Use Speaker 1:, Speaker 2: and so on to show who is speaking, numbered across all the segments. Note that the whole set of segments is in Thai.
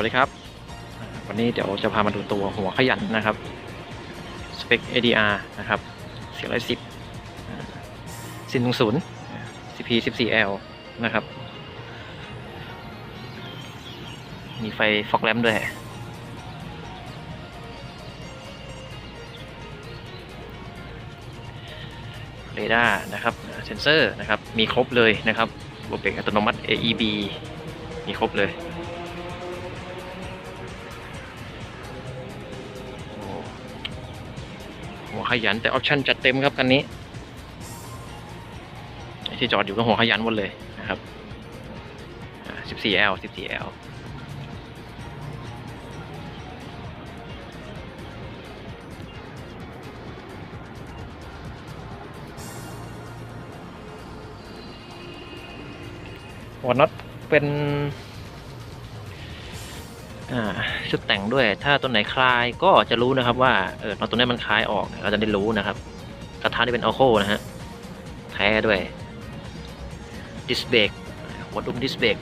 Speaker 1: วัสดีครับ วันนี้เดี๋ยวจะพามาดูตัวหัวขยันนะครับสเปค ADR นะครับ410ซินศูนย์ CP 14L นะครับ มีไฟฟอกแลมด้วยเรดาร์นะครับ เซนเซอร์นะครับ มีครบเลยนะครับระบบเบรกอัตโนมัติ AEB มีครบเลย หัวขยันแต่ออปชั่นจัดเต็มครับคันนี้ที่จอดอยู่ก็หัวขยันหมดเลยนะครับ 14L 14L หัวน็อตเป็น ชุดแต่งด้วย ถ้าตัวไหนคลายก็จะรู้นะครับว่าเออตัวนี้มันคลายออกเราจะได้รู้นะครับกระทะนี่เป็นอัลโคนะฮะแท้ด้วยดิสเบรกหัวดุมดิสเบรก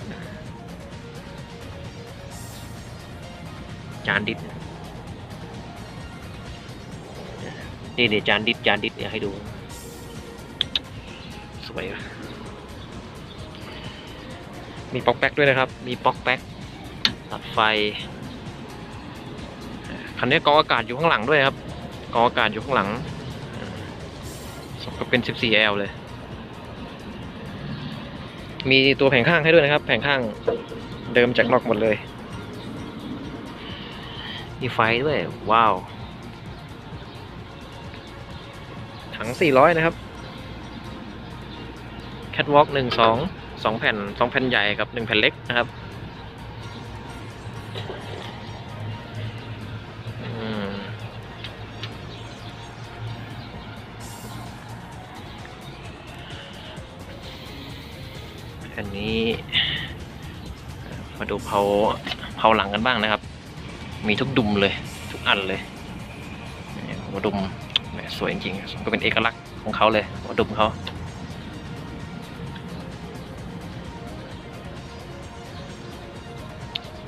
Speaker 1: จานดิสนี่เดี๋ยวจานดิสจานดิสเนี่ยให้ดู สวยมีป๊อกแป๊กด้วยนะครับ มีป๊อกแป๊ก ตัดไฟ คันนี้กองอากาศอยู่ข้างหลังด้วยครับกองอากาศอยู่ข้างหลังสกับเป็น 14L เลย มีตัวแผงข้างให้ด้วยนะครับ แผงข้างเดิมจากนอกหมดเลย มีไฟด้วย ว้าว ถัง 400 นะครับ แคทวอล์กหนึ่งสองสองแผ่นสองแผ่นใหญ่กับหนึ่งแผ่นเล็กนะครับ อันนี้ มาดูเผาเผาหลังกันบ้างนะครับ มีทุกดุมเลย ทุกอันเลยนี่หัวดุมสวยจริงๆก็เป็นเอกลักษณ์ของเขาเลยหัวดุมเขา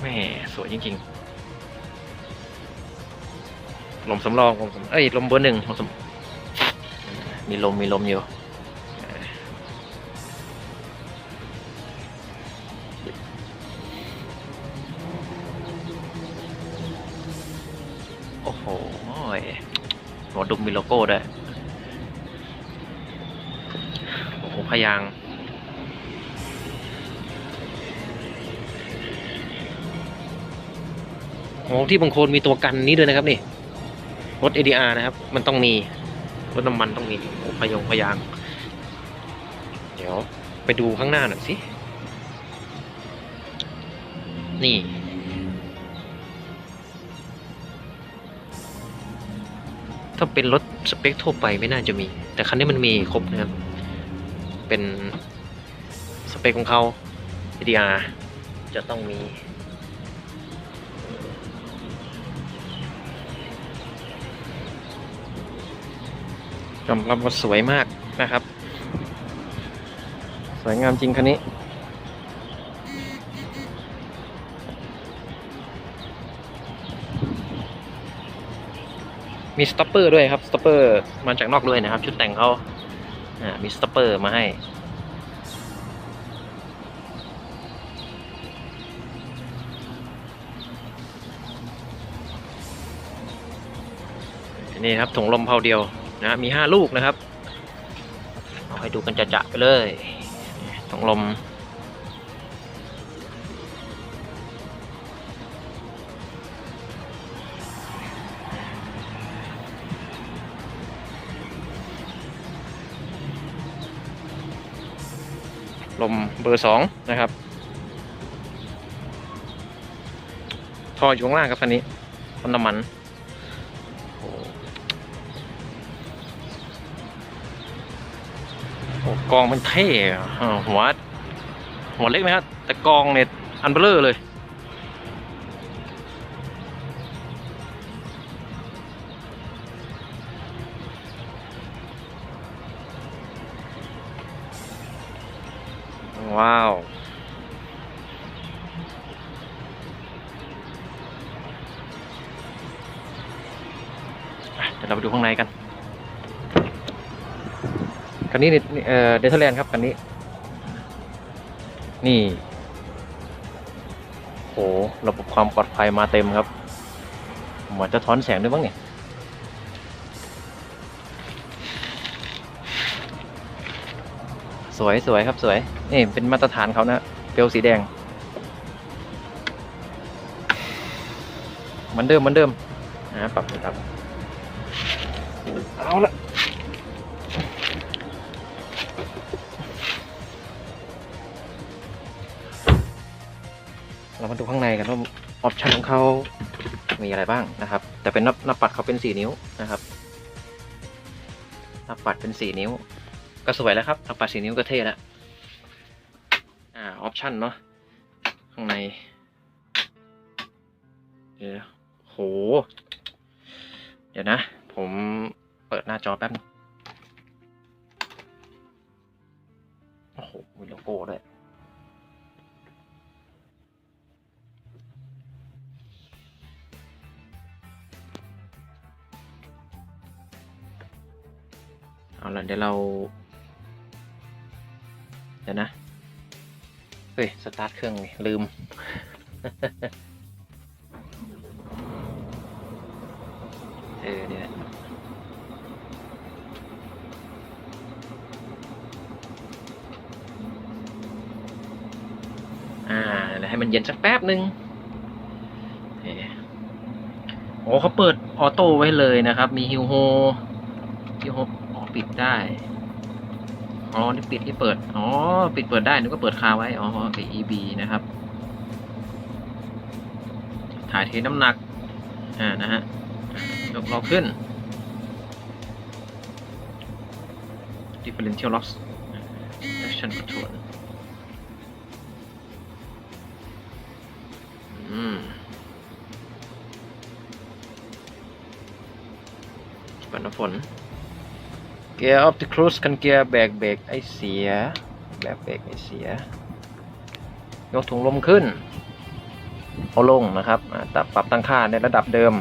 Speaker 1: แม่สวยจริงๆลมสำรองลมสำเอ้ยลมเบอร์หนึ่งลมสำมีลมมีลมอยู่โอ้โหหัวดุมมีโลโก้ด้วยโอ้โหพยาง โอ้ที่บางโคนมีตัวกันนี้ด้วยนะครับนี่ รถ ADR นะครับ มันต้องมี รถน้ำมันต้องมีพยงพยาง เดี๋ยวไปดูข้างหน้าหน่อยสิ นี่ ถ้าเป็นรถสเปคทั่วไปไม่น่าจะมี แต่คันนี้มันมีครบนะครับ เป็นสเปคของเขา ADR จะต้องมี ยอมรับว่าสวยมากนะครับ สวยงามจริงคันนี้ มีสต็อปเปอร์ด้วยครับสต็อปเปอร์มาจากนอกด้วยนะครับ ชุดแต่งเขาอ่ามีสต็อปเปอร์มาให้นี่ครับถุงลมเพาเดียว นะมีห้าลูกนะครับ เอาให้ดูกันจะๆไปเลยถุงลม ลมเบอร์สองนะครับท่ออยู่ข้างล่างครับคันนี้ท่อน้ำมัน กองมันเท่หัวหัวเล็กไหมครับ แต่กองเนี่ยอันเบลเลอร์เลย ว้าวเดี๋ยวเราไปดูข้างในกัน นนี้นี่เอ่อเดทเทอร์แลนด์ครับคันนี้ นี่โหระบบความปลอดภัยมาเต็มครับเหมือนจะท้อนแสงด้วยบ้างเนี่ยสวยสวยครับสวยนี่เป็นมาตรฐานเขานะเปลวสีแดงเหมือนเดิมเหมือนเดิมนะปรับเลยครับเอาละ เรามาดูข้างในกันว่าออปชันของเขามีอะไรบ้างนะครับ แต่เป็นหนับหนับปัดเขาเป็นสี่นิ้วนะครับหนับปัดเป็นสี่นิ้ว ก็สวยแล้วครับหนับปัดสี่นิ้วก็เท่แล้วอ่าออปชันเนาะข้างในเดี๋ยวโห เดี๋ยวนะ ผมเปิดหน้าจอแป๊บนึงโอ้โหมีโลโก้ด้วย เอาละเดี๋ยวเรา เดี๋ยวนะ เฮ้ย สตาร์ทเครื่องลืม เออเนี่ยอ่าเดี๋ยวให้มันเย็นสักแป๊บหนึ่งเอ่อโอ้เขาเปิดออโต้ไว้เลยนะครับ มีฮิวโฮฮิว ปิดได้อ๋อนี่ปิดนี่เปิด อ๋อ ปิดเปิดได้นึกว่าเปิดคาไว้ อ๋อเป็น EB นะครับ ถ่ายเทน้ำหนัก อ่า นะฮะ ยกล้อขึ้น differential locks action control อืมปัดน้ำฝน Gear of the cruise กันเกียร์แบกเบรกไอเสียแบกเบรกไอเสีย ยกถุงลมขึ้น เอาลงนะครับตับปรับตั้งค่าในระดับเดิม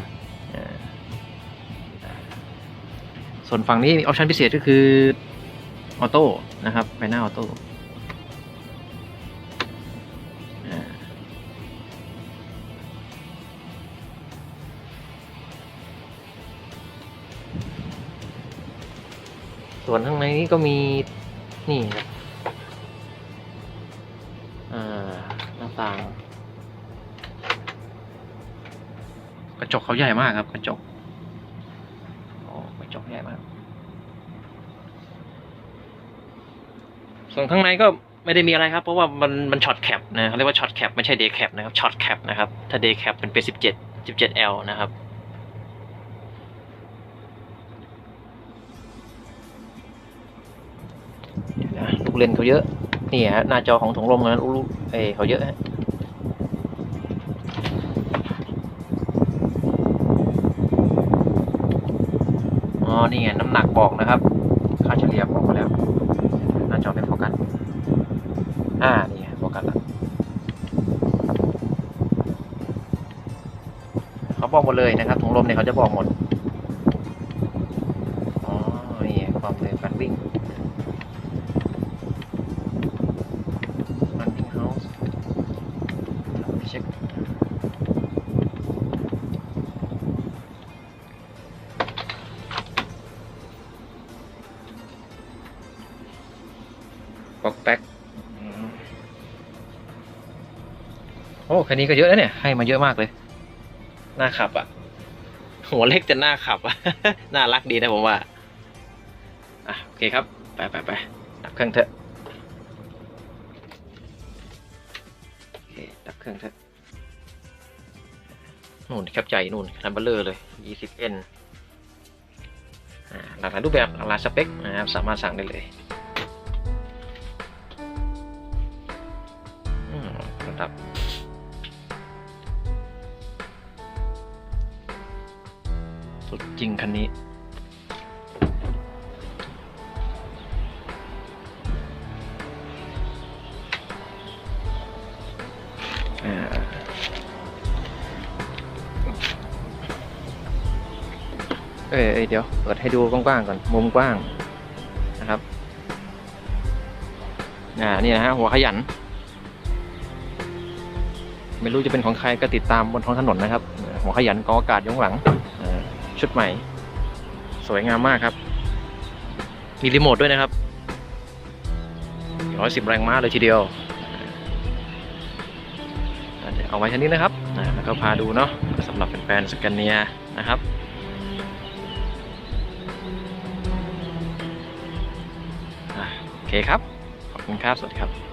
Speaker 1: ส่วนฝั่งนี้ออปชันพิเศษก็คือออโต้นะครับ ไปหน้าออโต้ ส่วนข้างในนี้ก็มีนี่ครับหน้าต่าง กระจกเขาใหญ่มากครับกระจกโอ้กระจกใหญ่มาก ส่วนข้างในก็ไม่ได้มีอะไรครับ เพราะว่ามันมันช็อตแคปนะเขาเรียกว่าช็อตแคปไม่ใช่เดย์แคปนะครับช็อตแคปนะครับ ถ้าเดย์แคปเป็นเป็นสิบเจ็ดสิบเจ็ด L นะครับ เล่นเขาเยอะ นี่ฮะหน้าจอของถุงลมนั้นลูกเอเขาเยอะฮะอ๋อนี่ไงน้ำหนักบอกนะครับ ค่าเฉลี่ยบอกมาแล้ว หน้าจอไม่โฟกัสอ่านี่ไงโฟกัสแล้วเขาบอกหมดเลยนะครับถุงลมเนี่ยเขาจะบอกหมดอ๋อนี่ความเร็วการวิ่ง อกแป๊กโอ้คันนี้ก็เยอะนะเนี่ย ให้มาเยอะมากเลย น่าขับอะ่ะ หัวเล็กแต่น่าขับอะน่ารักดีนะผมว่า อะ โอเคครับ ไปไปไปดับเครื่องเถอะโอเคดับเครื่องเถอะนู่นแคปใจนู่นคันเบลเลอร์เลย 20N อ่าหลากหลายรูปแบบหลากหลายสเปคนะครับสามารถสั่งได้เลย มระดับ สุดจริงคันนี้เอ้ยเอ้ยเดี๋ยว เปิดให้ดูกว้างๆก่อน มุมกว้างนะครับ อ่า นี่นะฮะ หัวขยัน ไม่รู้จะเป็นของใครก็ติดตามบนท้องถนนนะครับหัวขยันกออากาศย้งหลังชุดใหม่ สวยงามมากครับ มีรีโมทด้วยนะครับร้อยสิบแรงม้าเลยทีเดียวเอาไว้แค่นี้นะครับแล้วก็พาดูเนาะสำหรับแฟนๆสแกนเนียนะครับโอเคครับ ขอบคุณครับ สวัสดีครับ